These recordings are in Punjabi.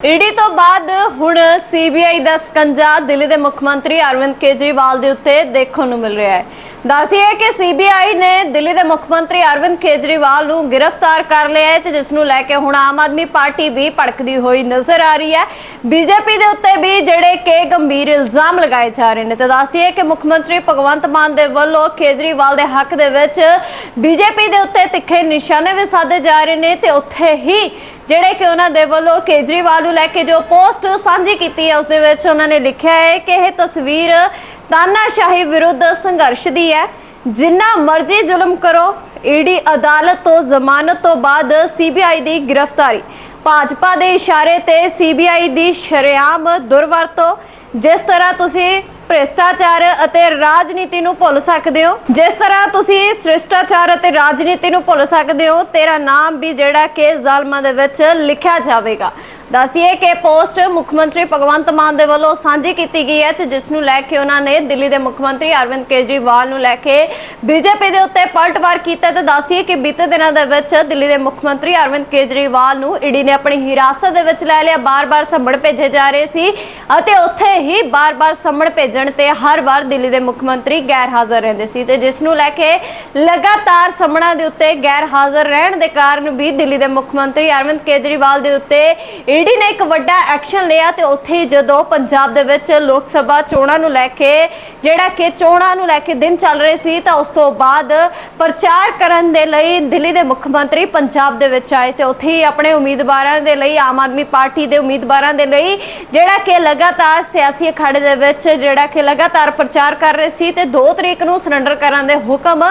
ਈਡੀ ਤੋਂ ਬਾਅਦ ਹੁਣ ਸੀਬੀਆਈ ਦਾ ਸਕੰਜਾ ਦਿੱਲੀ ਦੇ ਮੁੱਖ ਮੰਤਰੀ ਅਰਵਿੰਦ ਕੇਜਰੀਵਾਲ ਦੇ ਉੱਤੇ ਦੇਖਣ ਨੂੰ ਮਿਲ ਰਿਹਾ ਹੈ। ਦੱਸਦੀ ਹੈ ਕਿ ਸੀਬੀਆਈ ਨੇ ਦਿੱਲੀ ਦੇ ਮੁੱਖ ਮੰਤਰੀ ਅਰਵਿੰਦ ਕੇਜਰੀਵਾਲ ਨੂੰ ਗ੍ਰਿਫਤਾਰ ਕਰ ਲਿਆ ਹੈ ਤੇ ਜਿਸ ਨੂੰ ਲੈ ਕੇ ਹੁਣ ਆਮ ਆਦਮੀ ਪਾਰਟੀ ਵੀ ਭੜਕਦੀ ਹੋਈ ਨਜ਼ਰ ਆ ਰਹੀ ਹੈ। ਬੀਜੇਪੀ ਦੇ ਉੱਤੇ ਵੀ ਜਿਹੜੇ ਕਿ ਗੰਭੀਰ ਇਲਜ਼ਾਮ ਲਗਾਏ ਜਾ ਰਹੇ ਨੇ ਤੇ ਦੱਸਦੀ ਹੈ ਕਿ ਮੁੱਖ ਮੰਤਰੀ ਭਗਵੰਤ ਮਾਨ ਦੇ ਵੱਲੋਂ ਕੇਜਰੀਵਾਲ ਦੇ ਹੱਕ ਦੇ ਵਿੱਚ ਬੀਜੇਪੀ ਦੇ ਉੱਤੇ ਤਿੱਖੇ ਨਿਸ਼ਾਨੇ ਵੀ ਸਾਧੇ ਜਾ ਰਹੇ ਨੇ ਤੇ ਉੱਥੇ ਹੀ ਜਿਹੜੇ ਕਿ ਉਹਨਾਂ ਦੇ ਵੱਲੋਂ ਕੇਜਰੀਵਾਲ ਨੂੰ ਲੈ ਕੇ ਜੋ ਪੋਸਟ ਸਾਂਝੀ ਕੀਤੀ ਹੈ, ਉਸ ਦੇ ਵਿੱਚ ਉਹਨਾਂ ਨੇ ਲਿਖਿਆ ਹੈ ਕਿ ਇਹ ਤਸਵੀਰ ਤਾਨਾਸ਼ਾਹੀ ਵਿਰੁੱਧ ਸੰਘਰਸ਼ ਦੀ ਹੈ। ਜਿੰਨਾ ਮਰਜ਼ੀ ਜ਼ੁਲਮ ਕਰੋ, ਈਡੀ ਅਦਾਲਤ ਤੋਂ ਜ਼ਮਾਨਤ ਤੋਂ ਬਾਅਦ ਸੀਬੀਆਈ ਦੀ ਗ੍ਰਿਫਤਾਰੀ। ਭਾਜਪਾ ਦੇ ਇਸ਼ਾਰੇ ਤੇ ਸੀਬੀਆਈ ਦੀ ਸ਼ਰੇਆਮ ਦੁਰਵਰਤੋਂ। ਜਿਸ ਤਰ੍ਹਾਂ ਤੁਸੀਂ ਭ੍ਰਿਸ਼ਟਾਚਾਰ ਅਤੇ ਰਾਜਨੀਤੀ ਨੂੰ ਭੁੱਲ ਸਕਦੇ ਹੋ? ਜਿਸ ਤਰ੍ਹਾਂ ਤੁਸੀਂ ਭ੍ਰਿਸ਼ਟਾਚਾਰ ਅਤੇ ਰਾਜਨੀਤੀ ਨੂੰ ਭੁੱਲ ਸਕਦੇ ਹੋ, ਤੇਰਾ ਨਾਮ ਵੀ ਜਿਹੜਾ ਕਿ ਜ਼ਾਲਮਾਂ ਦੇ ਵਿੱਚ ਲਿਖਿਆ ਜਾਵੇਗਾ। ਦੱਸਿਏ ਕਿ ਪੋਸਟ ਮੁੱਖ ਮੰਤਰੀ ਭਗਵੰਤ ਮਾਨ ਦੇ ਵੱਲੋਂ ਸਾਂਝੀ ਕੀਤੀ ਗਈ ਹੈ ਤੇ ਜਿਸ ਨੂੰ ਲੈ ਕੇ ਉਹਨਾਂ ਨੇ ਦਿੱਲੀ ਦੇ ਮੁੱਖ ਮੰਤਰੀ ਅਰਵਿੰਦ ਕੇਜਰੀਵਾਲ ਨੂੰ ਲੈ ਕੇ ਬੀਜੇਪੀ ਦੇ ਉੱਤੇ ਪਲਟਵਾਰ ਕੀਤਾ ਤੇ ਦੱਸਿਏ ਕਿ ਬੀਤੇ ਦਿਨਾਂ ਦੇ ਵਿੱਚ ਦਿੱਲੀ ਦੇ ਮੁੱਖ ਮੰਤਰੀ ਅਰਵਿੰਦ ਕੇਜਰੀਵਾਲ ਨੂੰ ਈਡੀ ਨੇ ਆਪਣੀ ਹਿਰਾਸਤ ਦੇ ਵਿੱਚ ਲੈ ਲਿਆ। ਬਾਰ-ਬਾਰ ਸੰਮਣ ਭੇਜੇ ਜਾ ਰਹੇ ਸੀ ਅਤੇ ਉੱਥੇ ਹੀ ਬਾਰ-ਬਾਰ ਸੰਮਣ ਭੇਜਣ ਤੇ ਹਰ ਵਾਰ ਦਿੱਲੀ ਦੇ ਮੁੱਖ ਮੰਤਰੀ ਗੈਰ ਹਾਜ਼ਰ ਰਹਿੰਦੇ ਸੀ ਤੇ ਜਿਸ ਨੂੰ ਲੈ ਕੇ ਲਗਾਤਾਰ ਸੰਮਣਾਂ ਦੇ ਉੱਤੇ ਗੈਰ ਹਾਜ਼ਰ ਰਹਿਣ ਦੇ ਕਾਰਨ ਵੀ ਦਿੱਲੀ ਦੇ ਮੁੱਖ ਮੰਤਰੀ ਅਰਵਿੰਦ ਕੇਜਰੀਵਾਲ ਦੇ ਉੱਤੇ ਈਡੀ ਨੇ ਇੱਕ ਵੱਡਾ ਐਕਸ਼ਨ ਲਿਆ ਤੇ ਉੱਥੇ ਹੀ ਜਦੋਂ ਪੰਜਾਬ ਦੇ ਵਿੱਚ ਲੋਕ ਸਭਾ ਚੋਣਾਂ ਨੂੰ ਲੈ ਕੇ, ਜਿਹੜਾ ਕਿ ਚੋਣਾਂ ਨੂੰ ਲੈ ਕੇ ਦਿਨ ਚੱਲ ਰਹੇ ਸੀ ਤਾਂ ਉਸ ਤੋਂ ਬਾਅਦ ਪ੍ਰਚਾਰ ਕਰਨ ਦੇ ਲਈ ਦਿੱਲੀ ਦੇ ਮੁੱਖ ਮੰਤਰੀ ਪੰਜਾਬ ਦੇ ਵਿੱਚ ਆਏ ਤੇ ਉੱਥੇ ਹੀ ਆਪਣੇ ਉਮੀਦਵਾਰਾਂ ਦੇ ਲਈ, ਆਮ ਆਦਮੀ ਪਾਰਟੀ ਦੇ ਉਮੀਦਵਾਰਾਂ ਦੇ ਲਈ, ਜਿਹੜਾ ਕਿ ਲਗਾਤਾਰ ਸਿਆਸੀ ਅਖਾੜੇ ਦੇ ਵਿੱਚ, ਜਿਹੜਾ ਕਿ ਲਗਾਤਾਰ ਪ੍ਰਚਾਰ ਕਰ ਰਹੇ ਸੀ ਤੇ 2 ਤਰੀਕ ਨੂੰ ਸਰੈਂਡਰ ਕਰਨ ਦੇ ਹੁਕਮ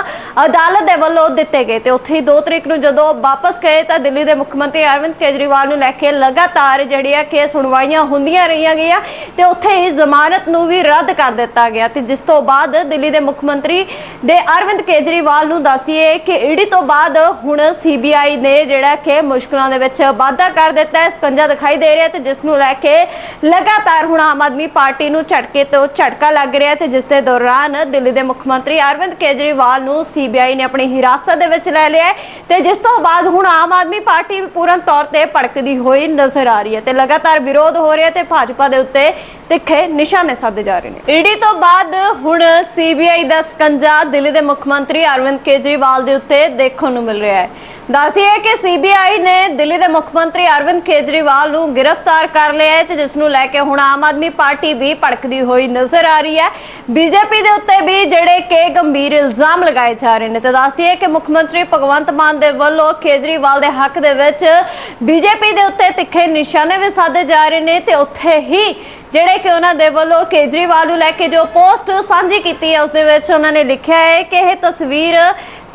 ਅਦਾਲਤ ਦੇ ਵੱਲੋਂ ਦਿੱਤੇ ਗਏ ਤੇ ਉੱਥੇ ਹੀ 2 ਤਰੀਕ ਨੂੰ ਜਦੋਂ ਵਾਪਸ ਗਏ ਤਾਂ ਦਿੱਲੀ ਦੇ ਮੁੱਖ ਮੰਤਰੀ ਅਰਵਿੰਦ ਕੇਜਰੀਵਾਲ ਨੂੰ ਲੈ ਕੇ ਲਗਾਤਾਰ ਜਿਹੜੀ ਜਿਹੜੀਆਂ ਕਿ ਸੁਣਵਾਈਆਂ ਹੁੰਦੀਆਂ ਰਹੀਆਂ ਗਈਆਂ ਤੇ ਉੱਥੇ ਹੀ ਜ਼ਮਾਨਤ ਨੂੰ ਵੀ ਰੱਦ ਕਰ ਦਿੱਤਾ ਗਿਆ ਤੇ ਜਿਸ ਤੋਂ ਬਾਅਦ ਦਿੱਲੀ ਦੇ ਮੁੱਖ ਮੰਤਰੀ ਦੇ ਅਰਵਿੰਦ ਕੇਜਰੀਵਾਲ ਨੂੰ ਦੱਸਦੀਏ ਕਿ ਈਡੀ ਤੋਂ ਬਾਅਦ ਹੁਣ ਸੀਬੀਆਈ ਨੇ ਜਿਹੜਾ ਕਿ ਮੁਸ਼ਕਲਾਂ ਦੇ ਵਿੱਚ ਵਾਧਾ ਕਰ ਦਿੱਤਾ ਹੈ ਸਕੰਜਾ ਦਿਖਾਈ ਦੇ ਰਿਹਾ ਤੇ ਜਿਸ ਨੂੰ ਲੈ ਕੇ ਲਗਾਤਾਰ ਹੁਣ ਆਮ ਆਦਮੀ ਪਾਰਟੀ ਨੂੰ ਝਟਕੇ ਤੋਂ ਝਟਕਾ ਲੱਗ ਰਿਹਾ ਤੇ ਜਿਸ ਦੇ ਦੌਰਾਨ ਦਿੱਲੀ ਦੇ ਮੁੱਖ ਮੰਤਰੀ ਅਰਵਿੰਦ ਕੇਜਰੀਵਾਲ ਨੂੰ ਸੀਬੀਆਈ ਨੇ ਆਪਣੀ ਹਿਰਾਸਤ ਦੇ ਵਿੱਚ ਲੈ ਲਿਆ ਤੇ ਜਿਸ ਤੋਂ ਬਾਅਦ ਹੁਣ ਆਮ ਆਦਮੀ ਪਾਰਟੀ ਵੀ ਪੂਰਨ ਤੌਰ ਤੇ ਭੜਕਦੀ ਹੋਈ ਨਜ਼ਰ ਆ ਰਹੀ ਹੈ ਤੇ ਲਗਾਤਾਰ ਵਿਰੋਧ ਹੋ ਰਿਹਾ ਤੇ ਭਾਜਪਾ ਦੇ ਉੱਤੇ ਤਿੱਖੇ ਨਿਸ਼ਾਨੇ ਸਾਧੇ ਜਾ ਰਹੇ ਨੇ। ਈਡੀ ਤੋਂ ਬਾਅਦ ਹੁਣ ਸੀਬੀਆਈ ਦਾ ਸਕੰਜਾ ਦਿੱਲੀ ਦੇ ਮੁੱਖ ਮੰਤਰੀ ਅਰਵਿੰਦ ਕੇਜਰੀਵਾਲ ਦੇ ਉੱਤੇ ਦੇਖਣ ਨੂੰ ਮਿਲ ਰਿਹਾ ਹੈ। ਦੱਸਦੀ ਹੈ ਕਿ ਸੀਬੀਆਈ ਨੇ ਦਿੱਲੀ ਦੇ ਮੁੱਖ ਮੰਤਰੀ ਅਰਵਿੰਦ ਕੇਜਰੀਵਾਲ ਨੂੰ ਗ੍ਰਿਫਤਾਰ ਕਰ ਲਿਆ ਹੈ ਤੇ ਜਿਸ ਨੂੰ ਲੈ ਕੇ ਹੁਣ ਆਮ ਆਦਮੀ ਪਾਰਟੀ ਵੀ ਭੜਕਦੀ ਹੋਈ ਨਜ਼ਰ ਆ ਰਹੀ ਹੈ। ਬੀਜੇਪੀ ਦੇ ਉੱਤੇ ਵੀ ਜਿਹੜੇ ਕਿ ਗੰਭੀਰ ਇਲਜ਼ਾਮ ਲਗਾਏ ਜਾ ਰਹੇ ਨੇ। ਤੇ ਦੱਸਦੀ ਹੈ ਕਿ ਮੁੱਖ ਮੰਤਰੀ ਭਗਵੰਤ ਮਾਨ ਦੇ ਵੱਲੋਂ ਕੇਜਰੀਵਾਲ ਦੇ ਹੱਕ ਦੇ ਵਿੱਚ ਬੀਜੇਪੀ ਦੇ ਉੱਤੇ ਤਿੱਖੇ ਨਿਸ਼ਾਨੇ ਵੀ ਸਾਧੇ ਜਾ ਰਹੇ ਨੇ ਤੇ ਉੱਥੇ ਹੀ ਜਿਹੜੇ ਕਿ ਉਹਨਾਂ ਦੇ ਵੱਲੋਂ ਕੇਜਰੀਵਾਲ ਨੂੰ ਲੈ ਕੇ ਜੋ ਪੋਸਟ ਸਾਂਝੀ ਕੀਤੀ ਹੈ, ਉਸ ਦੇ ਵਿੱਚ ਉਹਨਾਂ ਨੇ ਲਿਖਿਆ ਹੈ ਕਿ ਇਹ ਤਸਵੀਰ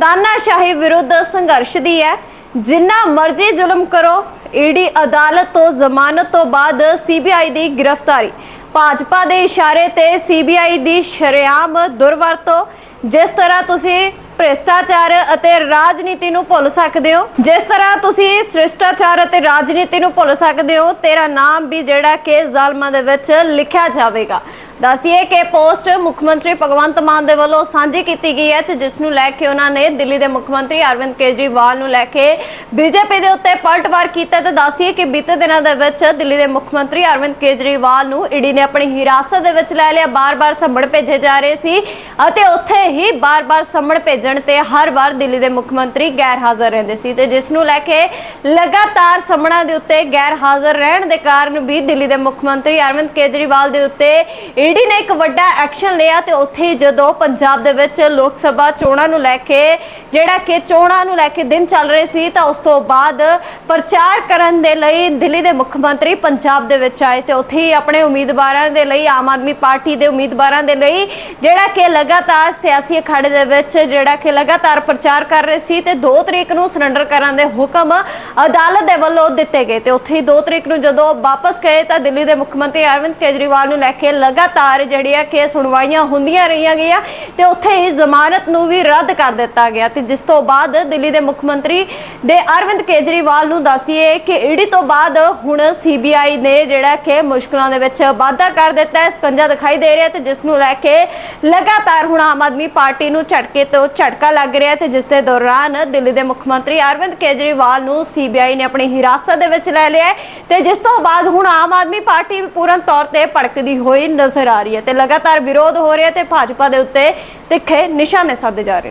ਤਾਨਾਸ਼ਾਹੀ ਵਿਰੁੱਧ ਸੰਘਰਸ਼ ਦੀ ਹੈ। ਜਿੰਨਾ ਮਰਜ਼ੀ ਜ਼ੁਲਮ ਕਰੋ, ਈਡੀ ਅਦਾਲਤ ਤੋਂ ਜ਼ਮਾਨਤ ਤੋਂ ਬਾਅਦ ਸੀਬੀਆਈ ਦੀ ਗ੍ਰਿਫਤਾਰੀ। ਭਾਜਪਾ ਦੇ ਇਸ਼ਾਰੇ ਤੇ ਸੀਬੀਆਈ ਦੀ ਸ਼ਰੇਆਮ ਦੁਰਵਰਤੋਂ। ਜਿਸ ਤਰ੍ਹਾਂ ਤੁਸੀਂ ਭ੍ਰਿਸ਼ਟਾਚਾਰ ਅਤੇ ਰਾਜਨੀਤੀ ਨੂੰ ਭੁੱਲ ਸਕਦੇ ਹੋ। ਜਿਸ ਤਰ੍ਹਾਂ ਤੁਸੀਂ ਭ੍ਰਿਸ਼ਟਾਚਾਰ ਅਤੇ ਰਾਜਨੀਤੀ ਨੂੰ ਭੁੱਲ ਸਕਦੇ ਹੋ, ਤੇਰਾ ਨਾਮ ਵੀ ਜਿਹੜਾ ਕਿ ਜ਼ਾਲਮਾਂ ਦੇ ਵਿੱਚ ਲਿਖਿਆ ਜਾਵੇਗਾ। ਦੱਸਿਏ ਕਿ ਪੋਸਟ ਮੁੱਖ ਮੰਤਰੀ ਭਗਵੰਤ ਮਾਨ ਦੇ ਵੱਲੋਂ ਸਾਂਝੀ ਕੀਤੀ ਗਈ ਹੈ ਤੇ ਜਿਸ ਨੂੰ ਲੈ ਕੇ ਉਹਨਾਂ ਨੇ ਦਿੱਲੀ ਦੇ ਮੁੱਖ ਮੰਤਰੀ ਅਰਵਿੰਦ ਕੇਜਰੀਵਾਲ ਨੂੰ ਲੈ ਕੇ ਬੀਜੇਪੀ ਦੇ ਉੱਤੇ ਪਲਟਵਾਰ ਕੀਤਾ ਤੇ ਦੱਸਿਏ ਕਿ ਬੀਤੇ ਦਿਨਾਂ ਦੇ ਵਿੱਚ ਦਿੱਲੀ ਦੇ ਮੁੱਖ ਮੰਤਰੀ ਅਰਵਿੰਦ ਕੇਜਰੀਵਾਲ ਨੂੰ ਈਡੀ ਨੇ ਆਪਣੀ ਹਿਰਾਸਤ ਦੇ ਵਿੱਚ ਲੈ ਲਿਆ। ਬਾਰ-ਬਾਰ ਸੰਮਣ ਭੇਜੇ ਜਾ ਰਹੇ ਸੀ ਅਤੇ ਉੱਥੇ ਹੀ ਬਾਰ-ਬਾਰ ਸੰਮਣ ਭੇਜਣ ਤੇ ਹਰ ਵਾਰ ਦਿੱਲੀ ਦੇ ਮੁੱਖ ਮੰਤਰੀ ਗੈਰ ਹਾਜ਼ਰ ਰਹਿੰਦੇ ਸੀ ਤੇ ਜਿਸ ਨੂੰ ਲੈ ਕੇ ਲਗਾਤਾਰ ਸੰਮਣਾਂ ਦੇ ਉੱਤੇ ਗੈਰ ਹਾਜ਼ਰ ਰਹਿਣ ਦੇ ਕਾਰਨ ਵੀ ਦਿੱਲੀ ਦੇ ਮੁੱਖ ਮੰਤਰੀ ਅਰਵਿੰਦ ਕੇਜਰੀਵਾਲ ਦੇ ਉੱਤੇ ਈਡੀ ਨੇ ਇੱਕ ਵੱਡਾ ਐਕਸ਼ਨ ਲਿਆ ਤੇ ਉੱਥੇ ਜਦੋਂ ਪੰਜਾਬ ਦੇ ਵਿੱਚ ਲੋਕ ਸਭਾ ਚੋਣਾਂ ਨੂੰ ਲੈ ਕੇ, ਜਿਹੜਾ ਕਿ ਚੋਣਾਂ ਨੂੰ ਲੈ ਕੇ ਦਿਨ ਚੱਲ ਰਹੇ ਸੀ, ਤਾਂ ਉਸ ਤੋਂ ਬਾਅਦ ਪ੍ਰਚਾਰ ਕਰਨ ਦੇ ਲਈ ਦਿੱਲੀ ਦੇ ਮੁੱਖ ਮੰਤਰੀ ਪੰਜਾਬ ਦੇ ਵਿੱਚ ਆਏ ਤੇ ਉੱਥੇ ਹੀ ਆਪਣੇ ਉਮੀਦਵਾਰਾਂ ਦੇ ਲਈ ਆਮ ਆਦਮੀ ਪਾਰਟੀ ਦੇ ਉਮੀਦਵਾਰਾਂ ਦੇ ਲਈ, ਜਿਹੜਾ ਕਿ ਲਗਾਤਾਰ ਸਿਆਸੀ ਅਖਾੜੇ ਦੇ ਵਿੱਚ ਜਿਹੜਾ ਕਿ ਲਗਾਤਾਰ ਪ੍ਰਚਾਰ ਕਰ ਰਹੇ ਸੀ ਤੇ 2 ਤਰੀਕ ਨੂੰ ਸਰੈਂਡਰ ਕਰਨ ਦੇ ਹੁਕਮ ਅਦਾਲਤ ਦੇ ਵੱਲੋਂ ਦਿੱਤੇ ਗਏ ਤੇ ਉੱਥੇ ਹੀ 2 ਤਰੀਕ ਨੂੰ ਜਦੋਂ ਵਾਪਸ ਗਏ ਤਾਂ ਦਿੱਲੀ ਦੇ ਮੁੱਖ ਮੰਤਰੀ ਅਰਵਿੰਦ ਕੇਜਰੀਵਾਲ ਨੂੰ ਲੈ ਕੇ ਲਗਾਤਾਰ ਜਿਹੜੀ ਆ ਕਿ ਸੁਣਵਾਈਆਂ ਹੁੰਦੀਆਂ ਰਹੀਆਂ ਗਈਆਂ ਤੇ ਉੱਥੇ ਹੀ ਜ਼ਮਾਨਤ ਨੂੰ ਵੀ ਰੱਦ ਕਰ ਦਿੱਤਾ ਗਿਆ ਤੇ ਜਿਸ ਤੋਂ ਬਾਅਦ ਦਿੱਲੀ ਦੇ ਮੁੱਖ ਮੰਤਰੀ ਦੇ ਅਰਵਿੰਦ ਕੇਜਰੀਵਾਲ ਨੂੰ ਦੱਸਦੀਏ ਕਿ ਈਡੀ ਤੋਂ ਬਾਅਦ ਹੁਣ ਸੀਬੀਆਈ ਨੇ ਜਿਹੜਾ ਕਿ ਮੁਸ਼ਕਲਾਂ ਦੇ ਵਿੱਚ ਵਾਧਾ ਕਰ ਦਿੱਤਾ ਹੈ ਸਕੰਜਾ ਦਿਖਾਈ ਦੇ ਰਿਹਾ ਤੇ ਜਿਸ ਨੂੰ ਲੈ ਕੇ ਲਗਾਤਾਰ ਹੁਣ ਆਮ ਆਦਮੀ ਪਾਰਟੀ ਨੂੰ ਝਟਕੇ ਤੋਂ ਝਟਕਾ ਲੱਗ ਰਿਹਾ ਤੇ ਜਿਸ ਦੇ ਦੌਰਾਨ ਦਿੱਲੀ ਦੇ ਮੁੱਖ ਮੰਤਰੀ ਅਰਵਿੰਦ ਕੇਜਰੀਵਾਲ ਨੂੰ ਸੀਬੀਆਈ ਨੇ ਆਪਣੀ ਹਿਰਾਸਤ ਦੇ ਵਿੱਚ ਲੈ ਲਿਆ ਤੇ ਜਿਸ ਤੋਂ ਬਾਅਦ ਹੁਣ ਆਮ ਆਦਮੀ ਪਾਰਟੀ ਵੀ ਪੂਰਨ ਤੌਰ ਤੇ ਭੜਕਦੀ ਹੋਈ ਨਜ਼ਰ ਆ ਰਹੀ ਹੈ ਤੇ ਲਗਾਤਾਰ ਵਿਰੋਧ ਹੋ ਰਿਹਾ ਤੇ ਭਾਜਪਾ ਦੇ ਉੱਤੇ ਤਿੱਖੇ ਨਿਸ਼ਾਨੇ ਸਾਧੇ ਜਾ ਰਹੇ ਨੇ।